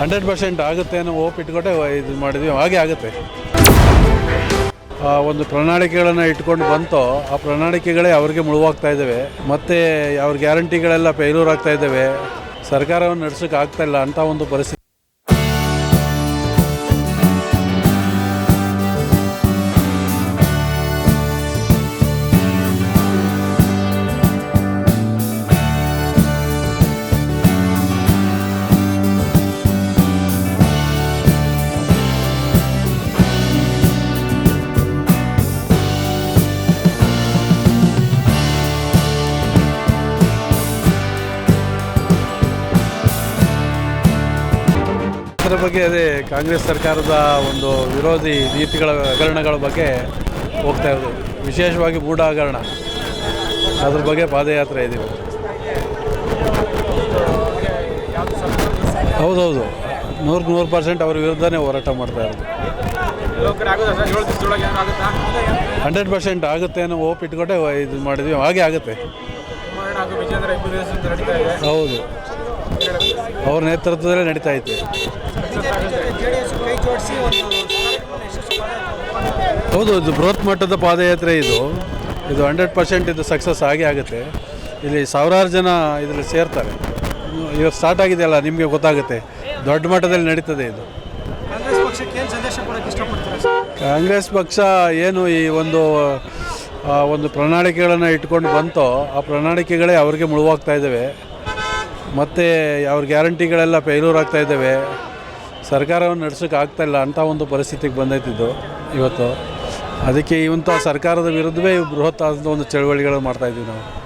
Hundred percent ಆಗುತ್ತೆ ಅನ್ನೋ ಓಪ್ ಇಟ್ಕೊಂಡೆ ಇದು ಮಾಡಿದ್ವಿ. ಹಾಗೆ ಆಗುತ್ತೆ. ಆ ಒಂದು ಪ್ರಣಾಳಿಕೆಗಳನ್ನು ಇಟ್ಕೊಂಡು ಬಂತೋ, ಆ ಪ್ರಣಾಳಿಕೆಗಳೇ ಅವ್ರಿಗೆ ಮುಳುವಾಗ್ತಾ ಇದ್ದಾವೆ. ಮತ್ತು ಅವ್ರ ಗ್ಯಾರಂಟಿಗಳೆಲ್ಲ ಫೇಲ್ಯೂರ್ ಆಗ್ತಾ ಇದ್ದಾವೆ. ಸರ್ಕಾರವನ್ನು ನಡೆಸೋಕೆ ಆಗ್ತಾ ಇಲ್ಲ ಅಂತ ಒಂದು ಪರಿಸ್ಥಿತಿ ಅದರ ಬಗ್ಗೆ ಅದೇ ಕಾಂಗ್ರೆಸ್ ಸರ್ಕಾರದ ಒಂದು ವಿರೋಧಿ ನೀತಿಗಳ ಹಗರಣಗಳ ಬಗ್ಗೆ ಹೋಗ್ತಾ ಇರೋದು. ವಿಶೇಷವಾಗಿ ಗೂಢ ಹಗರಣ ಅದ್ರ ಬಗ್ಗೆ ಪಾದಯಾತ್ರೆ ಇದೀವಿ ಹೌದೌದು. ನೂರಕ್ಕೆ ನೂರು ಪರ್ಸೆಂಟ್ ಅವ್ರ ವಿರುದ್ಧನೇ ಹೋರಾಟ ಮಾಡ್ತಾ ಇರೋದು. ಹಂಡ್ರೆಡ್ ಪರ್ಸೆಂಟ್ ಆಗುತ್ತೆ ಅನ್ನೋ ಹೋಪ್ ಇಟ್ಕೊಂಡೆ ಇದು ಮಾಡಿದ್ವಿ. ಹಾಗೆ ಆಗುತ್ತೆ. ಹೌದು. ಅವ್ರ ನೇತೃತ್ವದಲ್ಲೇ ನಡೀತಾ ಐತೆ. ಹೌದು ಇದು ಬೃಹತ್ ಮಟ್ಟದ ಪಾದಯಾತ್ರೆ ಇದು. ಇದು ಹಂಡ್ರೆಡ್ ಪರ್ಸೆಂಟ್ ಇದು ಸಕ್ಸಸ್ ಆಗೇ ಆಗುತ್ತೆ. ಇಲ್ಲಿ ಸಾವಿರಾರು ಜನ ಇದರಲ್ಲಿ ಸೇರ್ತಾರೆ. ಇವತ್ತು ಸ್ಟಾರ್ಟ್ ಆಗಿದೆಯಲ್ಲ ನಿಮಗೆ ಗೊತ್ತಾಗುತ್ತೆ. ದೊಡ್ಡ ಮಟ್ಟದಲ್ಲಿ ನಡೀತದೆ ಇದು. ಕಾಂಗ್ರೆಸ್ ಪಕ್ಷ ಏನು ಈ ಒಂದು ಒಂದು ಪ್ರಣಾಳಿಕೆಗಳನ್ನು ಇಟ್ಕೊಂಡು ಬಂತೋ ಆ ಪ್ರಣಾಳಿಕೆಗಳೇ ಅವ್ರಿಗೆ ಮುಳುವಾಗ್ತಾ ಇದ್ದಾವೆ ಮತ್ತು ಅವ್ರ ಗ್ಯಾರಂಟಿಗಳೆಲ್ಲ ಫೇಲ್ಯೂರ್ ಆಗ್ತಾ ಇದ್ದಾವೆ. ಸರ್ಕಾರವನ್ನು ನಡೆಸೋಕೆ ಆಗ್ತಾ ಇಲ್ಲ ಅಂಥ ಒಂದು ಪರಿಸ್ಥಿತಿಗೆ ಬಂದೈತಿದ್ದು ಇವತ್ತು. ಅದಕ್ಕೆ ಇವಂಥ ಸರ್ಕಾರದ ವಿರುದ್ಧವೇ ಬೃಹತ್ ಆದಂಥ ಒಂದು ಚಳವಳಿಗಳನ್ನು ಮಾಡ್ತಾಯಿದ್ದೀವಿ ನಾವು.